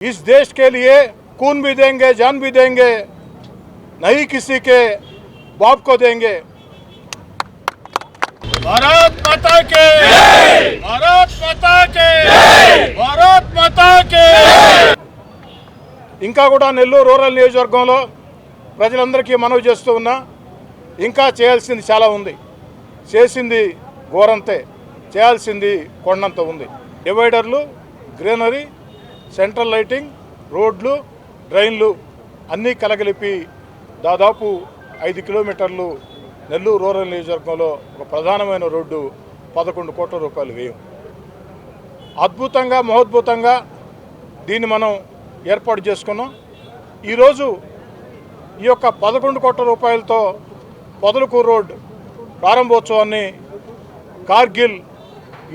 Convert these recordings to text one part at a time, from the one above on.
इस देश के लिए खून भी देंगे जान भी देंगे नहीं किसी के बाप को देंगे भारत माता के भारत माता के भारत माता के ఇంకా కూడా నెల్లూరు రూరల్ నియోజకవర్గంలో ప్రజలందరికీ మనవి చేస్తూ ఉన్నా ఇంకా చేయాల్సింది చాలా ఉంది చేసింది ఘోరంతే చేయాల్సింది కొండంత ఉంది డివైడర్లు గ్రీనరీ సెంట్రల్ లైటింగ్ రోడ్లు డ్రైన్లు అన్నీ కలగలిపి దాదాపు ఐదు కిలోమీటర్లు నెల్లూరు రూరల్ నియోజకవర్గంలో ఒక ప్రధానమైన రోడ్డు పదకొండు కోట్ల రూపాయలు వ్యయం. అద్భుతంగా మహోద్భుతంగా దీన్ని మనం ఏర్పాటు చేసుకున్నాం. ఈరోజు ఈ యొక్క పదకొండు కోట్ల రూపాయలతో పొదలకూరు రోడ్ ప్రారంభోత్సవాన్ని కార్గిల్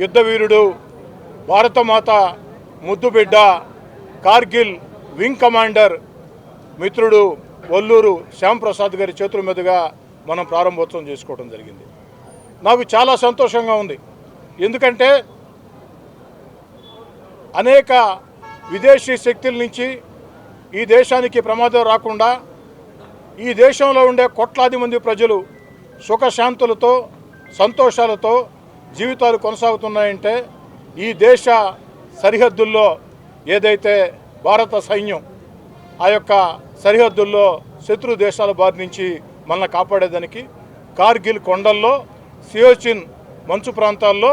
యుద్ధవీరుడు భారతమాత ముద్దుబిడ్డ కార్గిల్ వింగ్ కమాండర్ మిత్రుడు ఒల్లూరు శ్యాంప్రసాద్ గారి చేతుల మీదుగా మనం ప్రారంభోత్సవం చేసుకోవడం జరిగింది. నాకు చాలా సంతోషంగా ఉంది. ఎందుకంటే అనేక విదేశీ శక్తుల నుంచి ఈ దేశానికి ప్రమాదం రాకుండా ఈ దేశంలో ఉండే కోట్లాది మంది ప్రజలు సుఖశాంతులతో సంతోషాలతో జీవితాలు కొనసాగుతున్నాయంటే ఈ దేశ సరిహద్దుల్లో ఏదైతే భారత సైన్యం ఆ యొక్క సరిహద్దుల్లో శత్రు దేశాల బారి నుంచి మనల్ని కాపాడేదానికి కార్గిల్ కొండల్లో సియోచిన్ మంచు ప్రాంతాల్లో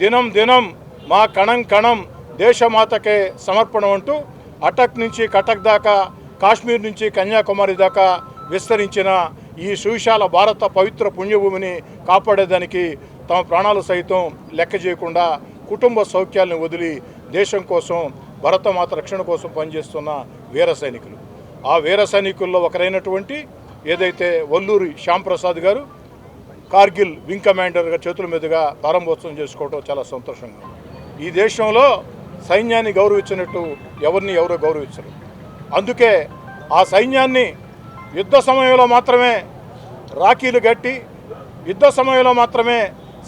దినం దినం మా కణం కణం దేశమాతకే సమర్పణ అంటూ అటక్ నుంచి కటక్ దాకా కాశ్మీర్ నుంచి కన్యాకుమారి దాకా విస్తరించిన ఈ సువిశాల భారత పవిత్ర పుణ్యభూమిని కాపాడేదానికి తమ ప్రాణాలు సైతం లెక్క చేయకుండా కుటుంబ సౌఖ్యాలను వదిలి దేశం కోసం భరతమాత రక్షణ కోసం పనిచేస్తున్న వీర సైనికులు. ఆ వీర సైనికుల్లో ఒకరైనటువంటి ఏదైతే వల్లూరి శ్యాంప్రసాద్ గారు కార్గిల్ వింగ్ కమాండర్ చేతుల మీదుగా ప్రారంభోత్సవం చేసుకోవడం చాలా సంతోషంగా ఈ దేశంలో సైన్యాన్ని గౌరవించినట్టు ఎవరిని ఎవరు గౌరవించరు. అందుకే ఆ సైన్యాన్ని యుద్ధ సమయంలో మాత్రమే రాఖీలు గట్టి యుద్ధ సమయంలో మాత్రమే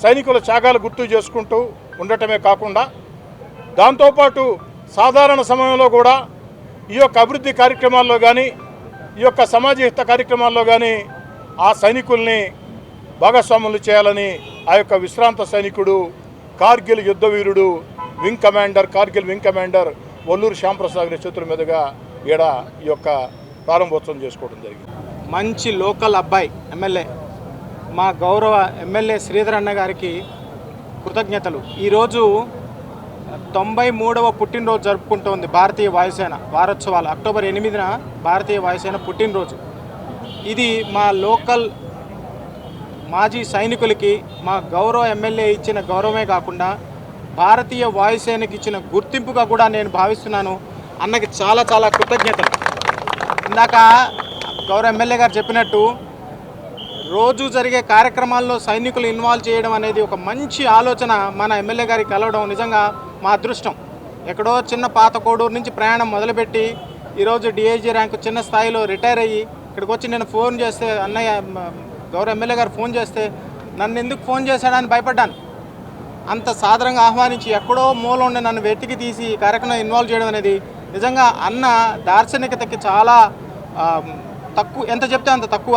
సైనికుల త్యాగాలు గుర్తు చేసుకుంటూ ఉండటమే కాకుండా దాంతోపాటు సాధారణ సమయంలో కూడా ఈ యొక్క అభివృద్ధి కార్యక్రమాల్లో కానీ ఈ యొక్క సమాజహిత కార్యక్రమాల్లో కానీ ఆ సైనికుల్ని భాగస్వాములు చేయాలని ఆ యొక్క విశ్రాంత సైనికుడు Kargil యుద్ధవీరుడు wing commander Kargil wing commander Olluru Shyamprasad గారి చేతుల మీదుగా ఈడ ఈ యొక్క ప్రారంభోత్సవం చేసుకోవడం జరిగింది. మంచి లోకల్ అబ్బాయి ఎమ్మెల్యే. మా గౌరవ ఎమ్మెల్యే శ్రీధర్ అన్న గారికి కృతజ్ఞతలు. ఈరోజు తొంభై మూడవ పుట్టినరోజు జరుపుకుంటోంది భారతీయ వాయుసేన వారోత్సవాలు. అక్టోబర్ ఎనిమిదిన భారతీయ వాయుసేన పుట్టినరోజు. ఇది మా లోకల్ మాజీ సైనికులకి మా గౌరవ ఎమ్మెల్యే ఇచ్చిన గౌరవమే కాకుండా భారతీయ వాయుసేనకి ఇచ్చిన గుర్తింపుగా కూడా నేను భావిస్తున్నాను. అన్నకి చాలా చాలా కృతజ్ఞతలు. ఇందాక గౌరవ ఎమ్మెల్యే గారు చెప్పినట్టు రోజు జరిగే కార్యక్రమాల్లో సైనికులు ఇన్వాల్వ్ చేయడం అనేది ఒక మంచి ఆలోచన మన ఎమ్మెల్యే గారికి కలవడం. నిజంగా మా అదృష్టం. ఎక్కడో చిన్న పాత కోడూరు నుంచి ప్రయాణం మొదలుపెట్టి ఈరోజు డిఐజీ ర్యాంకు చిన్న స్థాయిలో రిటైర్ అయ్యి ఇక్కడికి వచ్చి నేను ఫోన్ చేస్తే అన్నయ్య గౌరవ ఎమ్మెల్యే గారు ఫోన్ చేస్తే నన్ను ఎందుకు ఫోన్ చేశాడని భయపడ్డాను. అంత సాధారణంగా ఆహ్వానించి ఎక్కడో మూల ఉండి నన్ను వెతికి తీసి ఈ కార్యక్రమం ఇన్వాల్వ్ చేయడం అనేది నిజంగా అన్న దార్శనికతకి చాలా తక్కువ ఎంత చెప్తే అంత తక్కువ.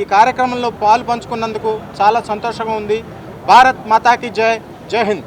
ఈ కార్యక్రమంలో పాలు పంచుకున్నందుకు చాలా సంతోషంగా ఉంది. భారత్ మాతాకి జై జై హింద్.